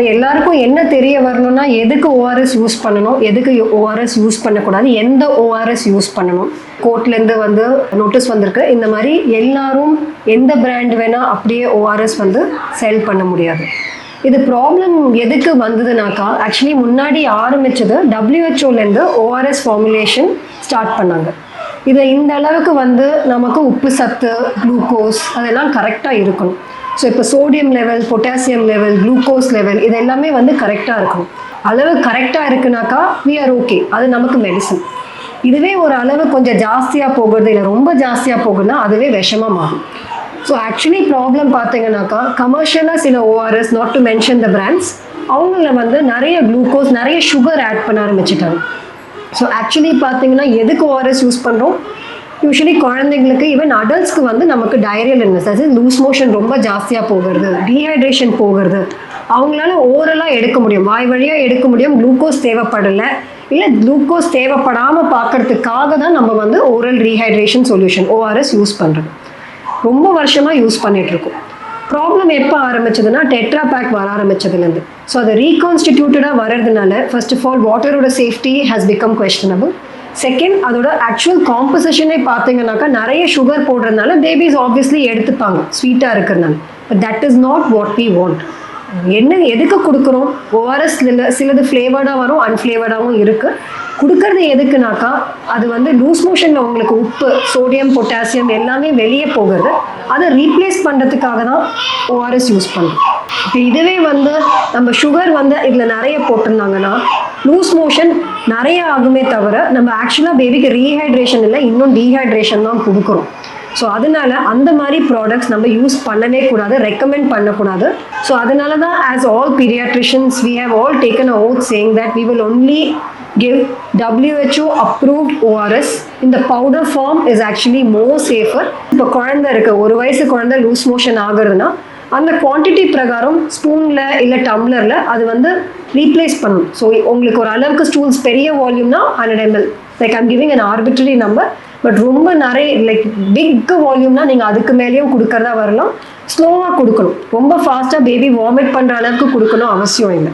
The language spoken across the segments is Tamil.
இப்போ எல்லாருக்கும் என்ன தெரிய வரணும்னா எதுக்கு ஓஆர்எஸ் யூஸ் பண்ணணும்? எதுக்கு ஓஆர்எஸ் யூஸ் பண்ணக்கூடாது? எந்த ஓஆர்எஸ் யூஸ் பண்ணணும்? கோர்ட்லேருந்து வந்து நோட்டீஸ் வந்திருக்கு. இந்த மாதிரி எல்லாரும் எந்த பிராண்ட் வேணால் அப்படியே ஓஆர்எஸ் வந்து செல் பண்ண முடியாது. இது ப்ராப்ளம் எதுக்கு வந்ததுனாக்கா ஆக்சுவலி முன்னாடி ஆரம்பித்தது டபிள்யூஹெச்ஓலேருந்து ஓஆர்எஸ் ஃபார்முலேஷன் ஸ்டார்ட் பண்ணாங்க. இதை இந்த அளவுக்கு வந்து நமக்கு உப்பு சத்து குளுக்கோஸ் அதெல்லாம் கரெக்டாக இருக்கணும். ஸோ இப்போ sodium level potassium level glucose level இது எல்லாமே வந்து கரெக்டாக இருக்கும். அளவு கரெக்டாக இருக்குனாக்கா வி ஆர் ஓகே அது நமக்கு மெடிசன் இதுவே ஒரு அளவு கொஞ்சம் ஜாஸ்தியாக போகிறது இல்லை ரொம்ப ஜாஸ்தியாக போகுதுன்னா அதுவே விஷமாக மாறும். ஸோ ஆக்சுவலி ப்ராப்ளம் பார்த்தீங்கன்னாக்கா கமர்ஷியலாக சில ORS not to mention the brands அவங்கள வந்து நிறைய குளுக்கோஸ் நிறைய சுகர் ஆட் பண்ண ஆரம்பிச்சிட்டாங்க. ஸோ ஆக்சுவலி பார்த்தீங்கன்னா எதுக்கு ஓஆர்எஸ் யூஸ் பண்ணுறோம் யூஸ்வலி குழந்தைங்களுக்கு ஈவன் அடல்ட்ஸ்க்கு வந்து நமக்கு டயரியல் illness லூஸ் மோஷன் ரொம்ப ஜாஸ்தியாக போகிறது டீஹைட்ரேஷன் போகிறது. அவங்களால ஓரலாக எடுக்க முடியும். வாய் வழியாக எடுக்க முடியும். குளுக்கோஸ் தேவைப்படலை. இல்லை குளுக்கோஸ் தேவைப்படாமல் பார்க்கறதுக்காக தான் நம்ம வந்து oral rehydration solution ORS use பண்ணுறது ரொம்ப வருஷமாக யூஸ் பண்ணிகிட்ருக்கோம் இருக்கோம் ப்ராப்ளம் எப்போ ஆரம்பிச்சதுன்னா டெட்ரா பேக் வர ஆரம்பிச்சதுலேருந்து. ஸோ அது ரீகான்ஸ்டிடியூட்டடாக வர்றதுனால ஃபர்ஸ்ட் ஆஃப் ஆல் வாட்டரோட safety has become questionable second அதோட ஆக்சுவல் காம்போசிஷனே பார்த்தீங்கன்னாக்கா நிறைய சுகர் போடுறதுனால பேபிஸ் ஆப்வியஸ்லி எடுத்துப்பாங்க ஸ்வீட்டாக இருக்கிறதுனால. But that is not what we want என்ன எதுக்கு கொடுக்குறோம்? ஓஆர்எஸ் சிலது ஃப்ளேவர்டாக வரும் அன்ஃப்ளேவர்டாகவும் இருக்குது கொடுக்கறது எதுக்குனாக்கா அது வந்து லூஸ் மோஷனில் உங்களுக்கு உப்பு சோடியம் பொட்டாசியம் எல்லாமே வெளியே போகிறது. அதை ரீப்ளேஸ் பண்ணுறதுக்காக தான் ஓஆர்எஸ் யூஸ் பண்ணுறோம். இப்போ இதுவே வந்து நம்ம சுகர் வந்து இதில் நிறைய போட்டிருந்தாங்கன்னா லூஸ் மோஷன் நிறைய ஆகுமே தவிர நம்ம ஆக்சுவலாக பேபிக்கு ரீஹைட்ரேஷன் இல்லை இன்னும் டீஹைட்ரேஷன் தான் கொடுக்குறோம். ஸோ அதனால அந்த மாதிரி ப்ராடக்ட்ஸ் நம்ம யூஸ் பண்ணவே கூடாது ரெக்கமெண்ட் பண்ணக்கூடாது. ஸோ அதனால தான் as all paediatricians we have all taken a oath saying that we will only give WHO approved ORS இந்த powder form is actually more safer இப்போ குழந்தை இருக்கு ஒரு வயசு குழந்தை லூஸ் மோஷன் ஆகுறதுன்னா அந்த குவான்டிட்டி பிரகாரம் ஸ்பூனில் இல்லை டம்ளரில் அது வந்து ரீப்ளேஸ் பண்ணும். ஸோ உங்களுக்கு ஒரு அளவுக்கு ஸ்டூல்ஸ் பெரிய வால்யூம்னா hundred ml like I'm giving an arbitrary number but ரொம்ப நிறைய லைக் பிக் வால்யூம்னா நீங்கள் அதுக்கு மேலேயும் கொடுக்கறதா வரலாம். ஸ்லோவாக கொடுக்கணும். ரொம்ப ஃபாஸ்ட்டாக பேபி வாமிட் பண்ணுற அளவுக்கு கொடுக்கணும் அவசியம் இல்லை.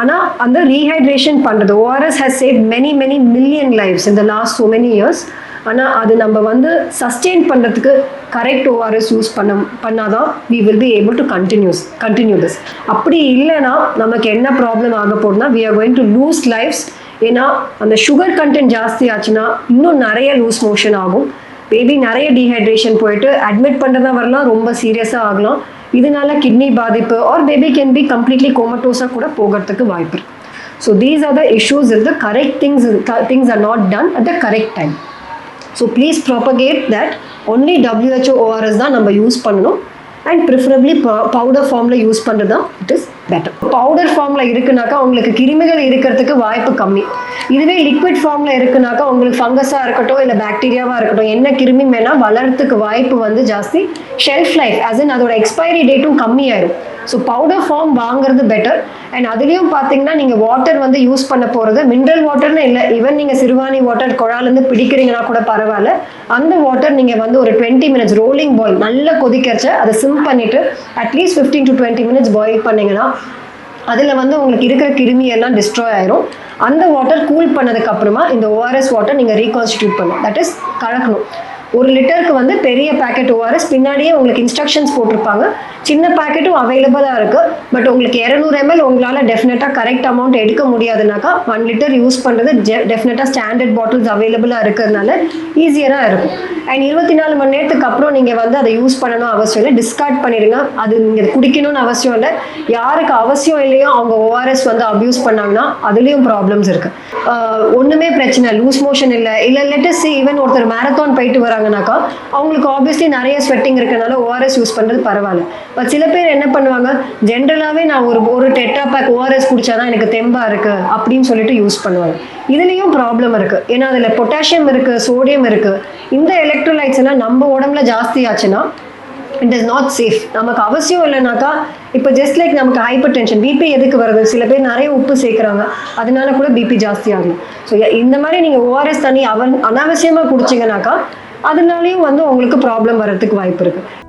ஆனால் அந்த ரீஹைட்ரேஷன் பண்ணுறது ORS has save many many million lives இந்த லாஸ்ட் ஸோ மெனி இயர்ஸ் ஆனால் அது நம்ம வந்து சஸ்டெயின் பண்ணுறதுக்கு கரெக்ட் ஓஆர்எஸ் யூஸ் பண்ண பண்ணாதான் we will be able to continues continue this அப்படி இல்லைன்னா நமக்கு என்ன ப்ராப்ளம் ஆக போகுதுன்னா we are going to lose lives ஏன்னா அந்த சுகர் கண்டென்ட் ஜாஸ்தி ஆச்சுன்னா இன்னும் நிறைய லூஸ் மோஷன் ஆகும். பேபி நிறைய டீஹைட்ரேஷன் போயிட்டு அட்மிட் பண்ணுறதா வரலாம் ரொம்ப சீரியஸாக ஆகலாம். இதனால கிட்னி பாதிப்பு or baby can be completely கோமட்டோஸாக கூட போகிறதுக்கு வாய்ப்பு இருக்கு. So these are the issues is the correct things things are not done at the correct time so please propagate that only WHO ORS தான் நம்ம யூஸ் பண்ணணும். அண்ட் ப்ரிஃபரபிளி பவுடர் ஃபார்மில் யூஸ் பண்ணுறது தான் இட் இஸ் பெட்டர் பவுடர் ஃபார்மில் இருக்குனாக்கா உங்களுக்கு கிருமிகள் இருக்கிறதுக்கு வாய்ப்பு கம்மி. இதுவே லிக்விட் ஃபார்மில் இருக்குனாக்கா உங்களுக்கு ஃபங்கஸாக இருக்கட்டும் இல்லை பாக்டீரியாவாக இருக்கட்டும் என்ன கிருமி வேணால் வளர்றதுக்கு வாய்ப்பு வந்து ஜாஸ்தி. ஷெல்ஃப் லைஃப் அஸ் இன் அதோட எக்ஸ்பைரி டேட்டும் கம்மியாயிடும் ஸோ பவுடர் ஃபார்ம் வாங்குறது பெட்டர் அண்ட் அதுலேயும் பார்த்தீங்கன்னா நீங்கள் வாட்டர் வந்து யூஸ் பண்ண போகிறது மினரல் வாட்டர்னு இல்லை ஈவன் நீங்கள் சிறுவாணி வாட்டர் குழாலேருந்து பிடிக்கிறீங்கன்னா கூட பரவாயில்ல. அந்த வாட்டர் நீங்கள் வந்து ஒரு டுவெண்ட்டி மினிட்ஸ் ரோலிங் பாயில் நல்லா கொதிக்கிறச்ச அதை சிம் பண்ணிவிட்டு at least fifteen to twenty minutes boil பண்ணீங்கன்னா அதில் வந்து உங்களுக்கு இருக்கிற கிருமி எல்லாம் டிஸ்ட்ராய் ஆயிரும். அந்த வாட்டர் கூல் பண்ணதுக்கு அப்புறமா இந்த ஓஆர்எஸ் வாட்டர் நீங்கள் ரீகான்ஸ்டியூட் பண்ணணும். தட் இஸ் கலக்கணும். ஒரு லிட்டருக்கு வந்து பெரிய பேக்கெட் ஓஆர்எஸ் பின்னாடியே உங்களுக்கு இன்ஸ்ட்ரக்ஷன்ஸ் போட்டிருப்பாங்க. சின்ன பேக்கெட்டும் அவைலபிளாக இருக்குது பட் உங்களுக்கு இரநூறு எம்எல் உங்களால் டெஃபினட்டாக கரெக்ட் அமௌண்ட் எடுக்க முடியாதுனாக்கா ஒன் லிட்டர் யூஸ் பண்ணுறது டெஃபினட்டாக ஸ்டாண்டர்ட் பாட்டில்ஸ் அவைலபிளாக இருக்கிறதுனால ஈஸியராக இருக்கும். அண்ட் இருபத்தி நாலு மணி நேரத்துக்கு அப்புறம் நீங்கள் வந்து அதை யூஸ் பண்ணணும் அவசியம் இல்லை. டிஸ்கார்ட் பண்ணிடுங்க. அது நீங்கள் குடிக்கணும்னு அவசியம் இல்லை. யாருக்கு அவசியம் இல்லையோ அவங்க ஓஆர்எஸ் வந்து அப்யூஸ் பண்ணாங்கன்னா அதுலேயும் ப்ராப்ளம்ஸ் இருக்குது ஒன்றுமே பிரச்சனை லூஸ் மோஷன் இல்லை. இல்லை லெட்டஸ் ஈவன் ஒருத்தர் மேரத்தான் போயிட்டு வராங்கனாக்கா அவங்களுக்கு ஆப்வியஸ்லி நிறைய ஸ்வெட்டிங் இருக்கனால ஓஆர்எஸ் யூஸ் பண்ணுறது பரவாயில்ல. பட் சில பேர் என்ன பண்ணுவாங்க ஜென்ரலாகவே நான் ஒரு ஒரு டெட்டா பேக் ஓஆர்எஸ் குடிச்சாதான் எனக்கு தெம்பா இருக்கு அப்படின்னு சொல்லிட்டு யூஸ் பண்ணுவாங்க. இதுலேயும் ப்ராப்ளம் இருக்கு. ஏன்னா அதில் பொட்டாசியம் இருக்கு சோடியம் இருக்கு. இந்த எலக்ட்ரோலைட்ஸ் எல்லாம் நம்ம உடம்புல ஜாஸ்தி ஆச்சுன்னா இட் இஸ் நாட் சேஃப் நமக்கு அவசியம் இல்லைனாக்கா இப்போ ஜஸ்ட் லைக் நமக்கு ஹைப்பர் டென்ஷன் பிபி எதுக்கு வருது? சில பேர் நிறைய உப்பு சேர்க்குறாங்க. அதனால கூட பிபி ஜாஸ்தி ஆகும் ஸோ இந்த மாதிரி நீங்கள் ஓஆர்எஸ் தண்ணி அவன் அனாவசியமாக குடிச்சிங்கனாக்கா அதனாலையும் வந்து உங்களுக்கு ப்ராப்ளம் வர்றதுக்கு வாய்ப்பு இருக்குது